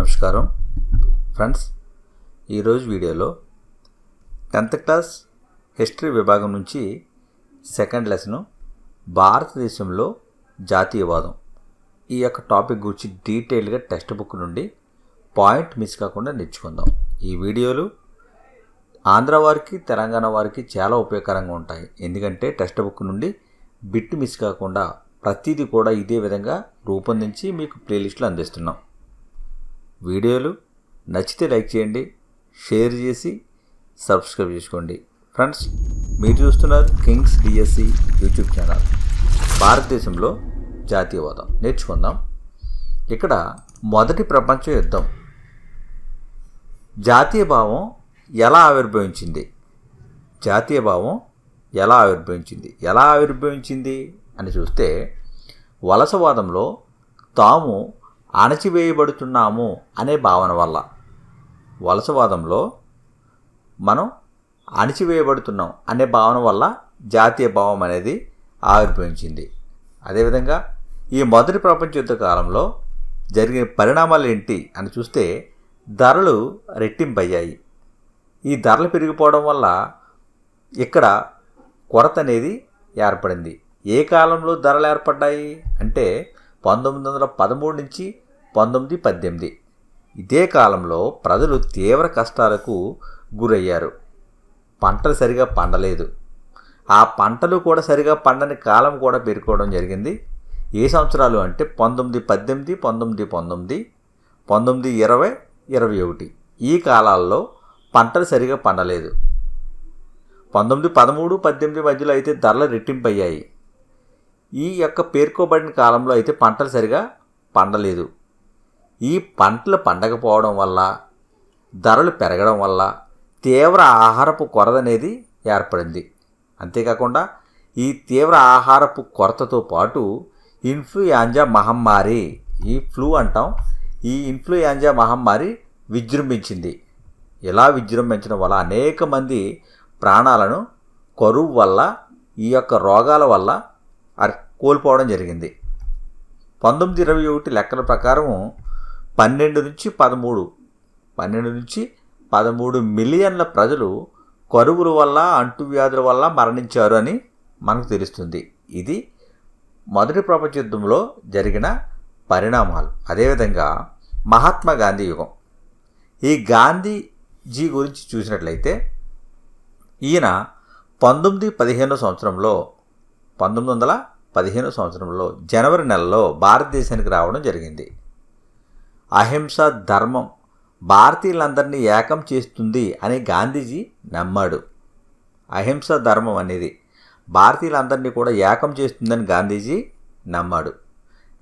నమస్కారం. ఫ్రెండ్స్ ఈరోజు వీడియోలో టెన్త్ క్లాస్ హిస్టరీ విభాగం నుంచి సెకండ్ లెసను భారతదేశంలో జాతీయవాదం ఈ యొక్క టాపిక్ గురించి డీటెయిల్గా టెక్స్ట్ బుక్ నుండి పాయింట్ మిస్ కాకుండా నేర్చుకుందాం. ఈ వీడియోలు ఆంధ్ర వారికి తెలంగాణ వారికి చాలా ఉపయోగకరంగా ఉంటాయి. ఎందుకంటే టెక్స్ట్ బుక్ నుండి బిట్ మిస్ కాకుండా ప్రతిదీ కూడా ఇదే విధంగా రూపొందించి మీకు ప్లేలిస్ట్లో అందిస్తున్నాం. వీడియోలు నచ్చితే లైక్ చేయండి షేర్ చేసి సబ్స్క్రైబ్ చేసుకోండి. ఫ్రెండ్స్ మీరు చూస్తున్నారు కింగ్స్ డిఎస్సి యూట్యూబ్ ఛానల్. భారతదేశంలో జాతీయవాదం. నేర్చుకుందాం. ఇక్కడ మొదటి ప్రపంచ యుద్ధం. జాతీయ భావం ఎలా ఆవిర్భవించింది? జాతీయ భావం ఎలా ఆవిర్భవించింది? ఎలా ఆవిర్భవించింది అని చూస్తే వలసవాదంలో తాము అణచివేయబడుతున్నాము అనే భావన వల్ల. వలసవాదంలో మనం అణచివేయబడుతున్నాం అనే భావన వల్ల జాతీయ భావం అనేది ఆవిర్భవించింది. అదేవిధంగా ఈ మొదటి ప్రపంచ యుద్ధ కాలంలో జరిగిన పరిణామాలు ఏంటి అని చూస్తే ధరలు రెట్టింపయ్యాయి. ఈ ధరలు పెరిగిపోవడం వల్ల ఇక్కడ కొరత అనేది ఏర్పడింది. ఏ కాలంలో ధరలు ఏర్పడ్డాయి అంటే పంతొమ్మిది వందల పదమూడు నుంచి పంతొమ్మిది పద్దెనిమిది. ఇదే కాలంలో ప్రజలు తీవ్ర కష్టాలకు గురయ్యారు. పంటలు సరిగా పండలేదు. ఆ పంటలు కూడా సరిగా పండని కాలం కూడా పేర్కోవడం జరిగింది. ఏ సంవత్సరాలు అంటే పంతొమ్మిది పద్దెనిమిది పంతొమ్మిది పంతొమ్మిది పంతొమ్మిది ఇరవై ఇరవై ఒకటి. ఈ కాలాల్లో పంటలు సరిగా పండలేదు. పంతొమ్మిది పదమూడు పద్దెనిమిది మధ్యలో అయితే ధరలు రెట్టింపయ్యాయి. ఈ యొక్క పేర్కోబడిన కాలంలో అయితే పంటలు సరిగా పండలేదు. ఈ పంటలు పండకపోవడం వల్ల ధరలు పెరగడం వల్ల తీవ్ర ఆహారపు కొరత అనేది ఏర్పడింది. అంతేకాకుండా ఈ తీవ్ర ఆహారపు కొరతతో పాటు ఇన్ఫ్లుయాంజా మహమ్మారి ఈ ఫ్లూ అంటాం ఈ ఇన్ఫ్లుయాంజా మహమ్మారి విజృంభించింది. ఇలా విజృంభించడం వల్ల? అనేక మంది ప్రాణాలను కరువు వల్ల ఈ యొక్క రోగాల వల్ల కోల్పోవడం జరిగింది. పంతొమ్మిది ఇరవై ఒకటి లెక్కల ప్రకారం పన్నెండు నుంచి పదమూడు. పన్నెండు నుంచి పదమూడు మిలియన్ల ప్రజలు కరువుల వల్ల అంటువ్యాధుల వల్ల మరణించారు అని మనకు తెలుస్తుంది. ఇది మొదటి ప్రపంచ యుద్ధంలో జరిగిన పరిణామాలు. అదేవిధంగా మహాత్మా గాంధీ యుగం. ఈ గాంధీజీ గురించి చూసినట్లయితే ఈయన పంతొమ్మిది పదిహేను సంవత్సరంలో పంతొమ్మిది వందల పదిహేను సంవత్సరంలో జనవరి నెలలో భారతదేశానికి రావడం జరిగింది. అహింస ధర్మం భారతీయులందరినీ ఏకం చేస్తుంది అని గాంధీజీ నమ్మాడు. అహింస ధర్మం అనేది భారతీయులందరినీ కూడా ఏకం చేస్తుందని గాంధీజీ నమ్మాడు.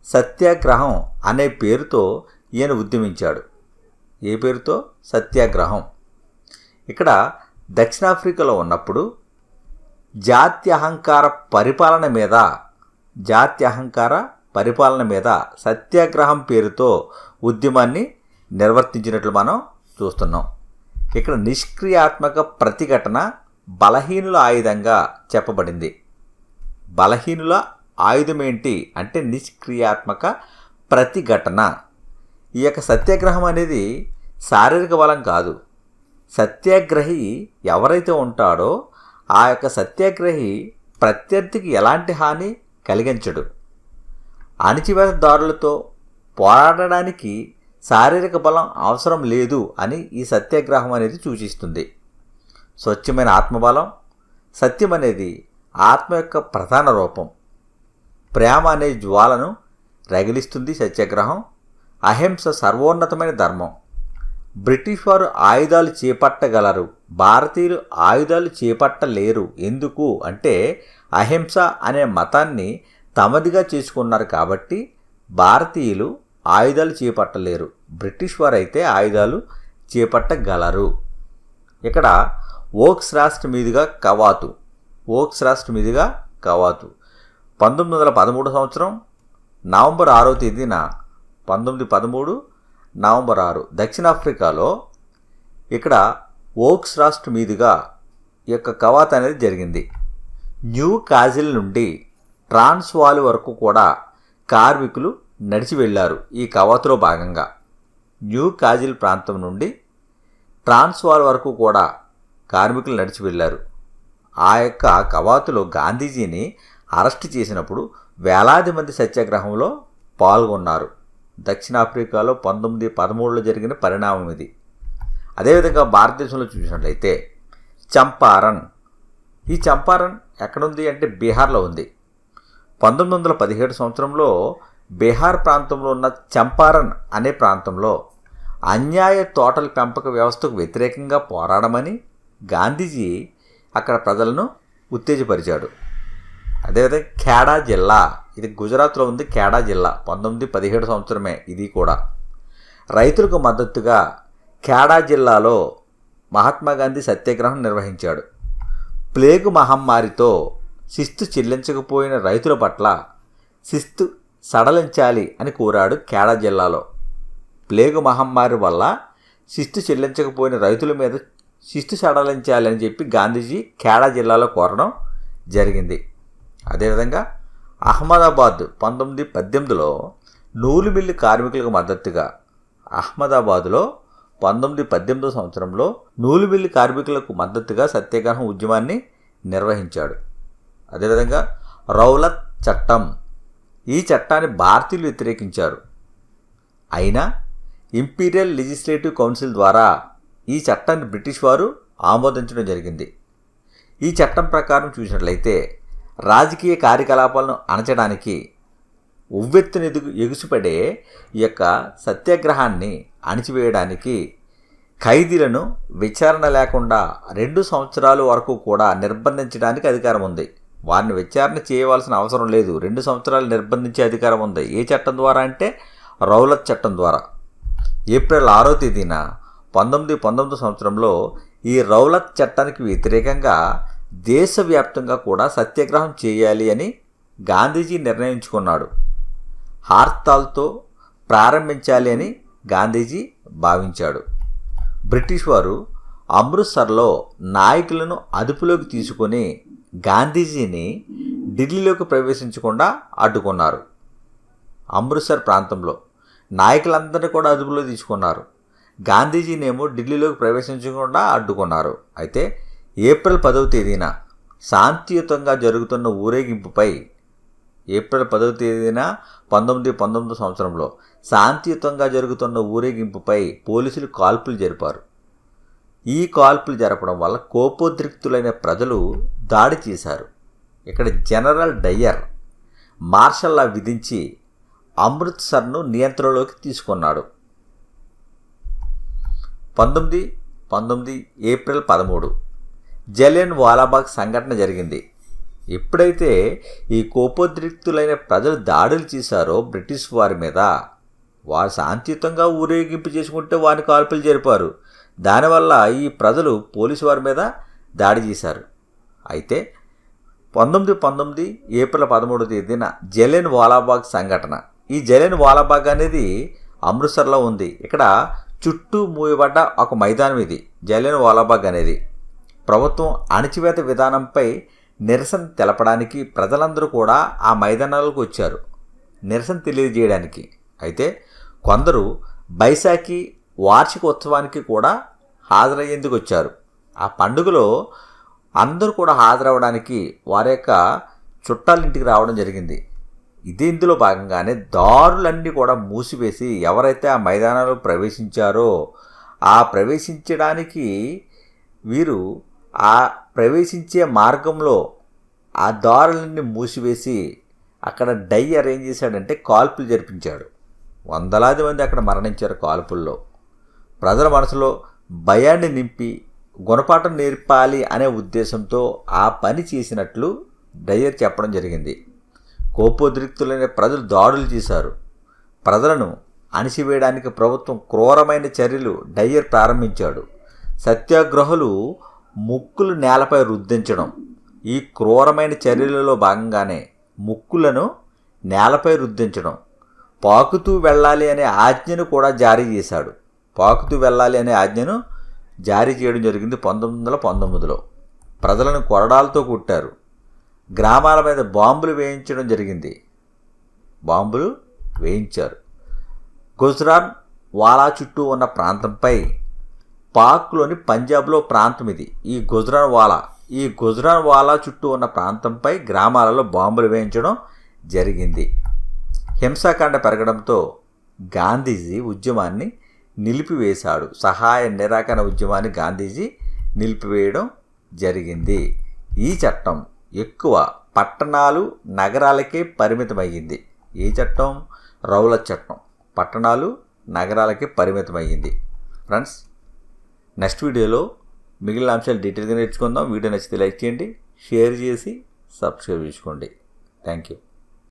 సత్యాగ్రహం అనే పేరుతో ఈయన ఉద్యమించాడు. ఏ పేరుతో? సత్యాగ్రహం. ఇక్కడ దక్షిణాఫ్రికాలో ఉన్నప్పుడు జాత్యహంకార పరిపాలన మీద జాత్యహంకార పరిపాలన మీద సత్యాగ్రహం పేరుతో ఉద్యమాన్ని నిర్వర్తించినట్లు మనం చూస్తున్నాం. ఇక్కడ నిష్క్రియాత్మక ప్రతిఘటన బలహీనుల ఆయుధంగా చెప్పబడింది. బలహీనుల ఆయుధం ఏంటి అంటే నిష్క్రియాత్మక ప్రతిఘటన. ఈ యొక్క సత్యాగ్రహం అనేది శారీరక బలం కాదు. సత్యాగ్రహి ఎవరైతే ఉంటాడో ఆ యొక్క సత్యాగ్రహి ప్రత్యర్థికి ఎలాంటి హాని కలిగించడు. అణిచివేతదారులతో పోరాడడానికి శారీరక బలం అవసరం లేదు అని ఈ సత్యాగ్రహం అనేది సూచిస్తుంది. స్వచ్ఛమైన ఆత్మబలం సత్యం అనేది ఆత్మ యొక్క ప్రధాన రూపం. ప్రేమ అనే జ్వాలను రగిలిస్తుంది సత్యాగ్రహం. అహింస సర్వోన్నతమైన ధర్మం. బ్రిటిష్ వారు ఆయుధాలు చేపట్టగలరు. భారతీయులు ఆయుధాలు చేపట్టలేరు. ఎందుకు? అంటే అహింస అనే మతాన్ని తమదిగా చేసుకున్నారు కాబట్టి భారతీయులు ఆయుధాలు చేపట్టలేరు. బ్రిటిష్ వారు అయితే ఆయుధాలు చేపట్టగలరు. ఇక్కడ ఓక్స్ రాష్ట్ర మీదుగా కవాతు. ఓక్స్ రాష్ట్ర మీదుగా కవాతు. పంతొమ్మిది వందల పదమూడు సంవత్సరం నవంబర్ ఆరో తేదీన పంతొమ్మిది పదమూడు నవంబర్ ఆరు దక్షిణాఫ్రికాలో ఇక్కడ ఓక్స్ రాష్ట్ర మీదుగా ఈ యొక్క కవాత్ అనేది జరిగింది. న్యూ కాజిల్ నుండి ట్రాన్స్వాల్ వరకు కూడా కార్మికులు నడిచి వెళ్ళారు ఈ కవాతులో భాగంగా. న్యూ కాజిల్ ప్రాంతం నుండి ట్రాన్స్వాల్ వరకు కూడా కార్మికులు నడిచి వెళ్ళారు ఆ యొక్క కవాతులో గాంధీజీని అరెస్ట్ చేసినప్పుడు వేలాది మంది సత్యాగ్రహంలో పాల్గొన్నారు. దక్షిణాఫ్రికాలో పంతొమ్మిది పదమూడులో జరిగిన పరిణామం ఇది. అదేవిధంగా భారతదేశంలో చూసినట్లయితే చంపారన్ ఈ చంపారన్ ఎక్కడుంది అంటే బీహార్లో ఉంది. పంతొమ్మిది వందల పదిహేడు సంవత్సరంలో బీహార్ ప్రాంతంలో ఉన్న చంపారన్ అనే ప్రాంతంలో అన్యాయ తోటల పెంపక వ్యవస్థకు వ్యతిరేకంగా పోరాడమని గాంధీజీ అక్కడ ప్రజలను ఉత్తేజపరిచాడు. అదేవిధంగా ఖేడా జిల్లా ఇది గుజరాత్లో ఉంది ఖేడా జిల్లా పంతొమ్మిది పదిహేడు సంవత్సరమే ఇది కూడా. రైతులకు మద్దతుగా ఖేడా జిల్లాలో మహాత్మా గాంధీ సత్యాగ్రహం నిర్వహించాడు. ప్లేగు మహమ్మారితో శిస్తు చెల్లించకపోయిన రైతుల పట్ల శిస్తు సడలించాలి అని కోరాడు ఖేడా జిల్లాలో. ప్లేగు మహమ్మారి వల్ల శిస్తు చెల్లించకపోయిన రైతుల మీద శిస్తు సడలించాలి అని చెప్పి గాంధీజీ ఖేడా జిల్లాలో కోరడం జరిగింది. అదేవిధంగా అహ్మదాబాద్ పంతొమ్మిది పద్దెనిమిదిలో నూలు మిల్లు కార్మికులకు మద్దతుగా అహ్మదాబాదులో పంతొమ్మిది పద్దెనిమిదో సంవత్సరంలో నూలు మిల్లు కార్మికులకు మద్దతుగా సత్యాగ్రహం ఉద్యమాన్ని నిర్వహించాడు. అదేవిధంగా రౌలత్ చట్టం. ఈ చట్టాన్ని భారతీయులు వ్యతిరేకించారు. అయినా ఇంపీరియల్ లెజిస్లేటివ్ కౌన్సిల్ ద్వారా ఈ చట్టాన్ని బ్రిటిష్ వారు ఆమోదించడం జరిగింది. ఈ చట్టం ప్రకారం చూసినట్లయితే రాజకీయ కార్యకలాపాలను అణచడానికి ఉవ్వెత్తున ఎదుగు ఎగుసిపడే ఈ యొక్క సత్యాగ్రహాన్ని అణిచివేయడానికి ఖైదీలను విచారణ లేకుండా రెండు సంవత్సరాల వరకు కూడా నిర్బంధించడానికి అధికారం ఉంది. వారిని విచారణ చేయవలసిన అవసరం లేదు. రెండు సంవత్సరాలు నిర్బంధించే అధికారం ఉంది. ఏ చట్టం ద్వారా అంటే రౌలత్ చట్టం ద్వారా. ఏప్రిల్ ఆరో తేదీన పంతొమ్మిది పంతొమ్మిది సంవత్సరంలో ఈ రౌలత్ చట్టానికి వ్యతిరేకంగా దేశవ్యాప్తంగా కూడా సత్యాగ్రహం చేయాలి అని గాంధీజీ నిర్ణయించుకున్నాడు. హార్తాల్తో ప్రారంభించాలి అని గాంధీజీ భావించాడు. బ్రిటిష్ వారు అమృత్సర్లో నాయకులను అదుపులోకి తీసుకొని గాంధీజీని ఢిల్లీలోకి ప్రవేశించకుండా అడ్డుకున్నారు. అమృత్సర్ ప్రాంతంలో నాయకులందరినీ కూడా అదుపులో తీసుకున్నారు. గాంధీజీనేమో ఢిల్లీలోకి ప్రవేశించకుండా అడ్డుకున్నారు. అయితే ఏప్రిల్ పదవ తేదీన శాంతియుతంగా జరుగుతున్న ఊరేగింపుపై ఏప్రిల్ పదవ తేదీన పంతొమ్మిది పంతొమ్మిది సంవత్సరంలో శాంతియుతంగా జరుగుతున్న ఊరేగింపుపై పోలీసులు కాల్పులు జరిపారు. ఈ కాల్పులు జరపడం వల్ల కోపోద్రిక్తులైన ప్రజలు దాడి చేశారు. ఇక్కడ జనరల్ డయ్యర్ మార్షల్లా విధించి అమృత్సర్ను నియంత్రణలోకి తీసుకున్నాడు. పంతొమ్మిది పంతొమ్మిది ఏప్రిల్ పదమూడు జలియన్ వాలాబాగ్ సంఘటన జరిగింది. ఎప్పుడైతే ఈ కోపోద్రిక్తులైన ప్రజలు దాడులు చేశారో బ్రిటిష్ వారి మీద వారు శాంతియుతంగా ఊరేగింపు చేసుకుంటే వారిని కాల్పులు జరిపారు. దానివల్ల ఈ ప్రజలు పోలీసు వారి మీద దాడి చేశారు. అయితే పంతొమ్మిది పంతొమ్మిది ఏప్రిల్ పదమూడు తేదీన జలేన్ వాలాబాగ్ సంఘటన. ఈ జలేన్ వాలాబాగ్ అనేది అమృత్సర్లో ఉంది. ఇక్కడ చుట్టూ మూయబడ్డ ఒక మైదానం ఇది. జలేన్ వాలాబాగ్ అనేది ప్రభుత్వం అణచివేత విధానంపై నిరసన తెలపడానికి ప్రజలందరూ కూడా ఆ మైదానాలకు వచ్చారు. నిరసన తెలియజేయడానికి. అయితే కొందరు బైశాఖి వార్షిక ఉత్సవానికి కూడా హాజరయ్యేందుకు వచ్చారు. ఆ పండుగలో అందరూ కూడా హాజరవడానికి వారి యొక్క చుట్టాలింటికి రావడం జరిగింది. ఇది ఇందులో భాగంగానే దారులన్నీ కూడా మూసివేసి ఎవరైతే ఆ మైదానంలో ప్రవేశించారో ఆ ప్రవేశించడానికి వీరు ఆ ప్రవేశించే మార్గంలో ఆ దారులన్నీ మూసివేసి అక్కడ డై అరేంజ్ చేశాడంటే కాల్పులు జరిపించాడు. వందలాది మంది అక్కడ మరణించారు కాల్పుల్లో. ప్రజల మనసులో భయాన్ని నింపి గుణపాఠం నేర్పాలి అనే ఉద్దేశంతో ఆ పని చేసినట్లు డయ్యర్ చెప్పడం జరిగింది. కోపోద్రిక్తులైన ప్రజలు దాడులు చేశారు. ప్రజలను అణిసివేయడానికి ప్రభుత్వం క్రూరమైన చర్యలు డయ్యర్ ప్రారంభించాడు. సత్యాగ్రహులు ముక్కులు నేలపై రుద్దించడం ఈ క్రూరమైన చర్యలలో భాగంగానే ముక్కులను నేలపై రుద్దించడం పాకుతూ వెళ్ళాలి అనే ఆజ్ఞను కూడా జారీ చేశాడు. పాకుతూ వెళ్ళాలి అనే ఆజ్ఞను జారీ చేయడం జరిగింది పంతొమ్మిది వందల పంతొమ్మిదిలో. ప్రజలను కొరడాలతో కుట్టారు. గ్రామాల మీద బాంబులు వేయించడం జరిగింది. బాంబులు వేయించారు. గుజరాన్ వాలా చుట్టూ ఉన్న ప్రాంతంపై పాక్లోని పంజాబ్లో ప్రాంతం ఇది. ఈ గుజరాన్ వాలా ఈ గుజరాన్ వాలా చుట్టూ ఉన్న ప్రాంతంపై గ్రామాలలో బాంబులు వేయించడం జరిగింది. హింసాకాండ పెరగడంతో గాంధీజీ ఉద్యమాన్ని నిలిపివేశాడు. సహాయ నిరాకరణ ఉద్యమాన్ని గాంధీజీ నిలిపివేయడం జరిగింది. ఈ చట్టం ఎక్కువ పట్టణాలు నగరాలకే పరిమితమయ్యింది. ఈ చట్టం? రౌల చట్టం. పట్టణాలు నగరాలకే పరిమితమయ్యింది. ఫ్రెండ్స్ నెక్స్ట్ వీడియోలో మిగిలిన అంశాలు డీటెయిల్గా నేర్చుకుందాం. వీడియో నచ్చితే లైక్ చేయండి షేర్ చేసి సబ్స్క్రైబ్ చేసుకోండి. Thank you.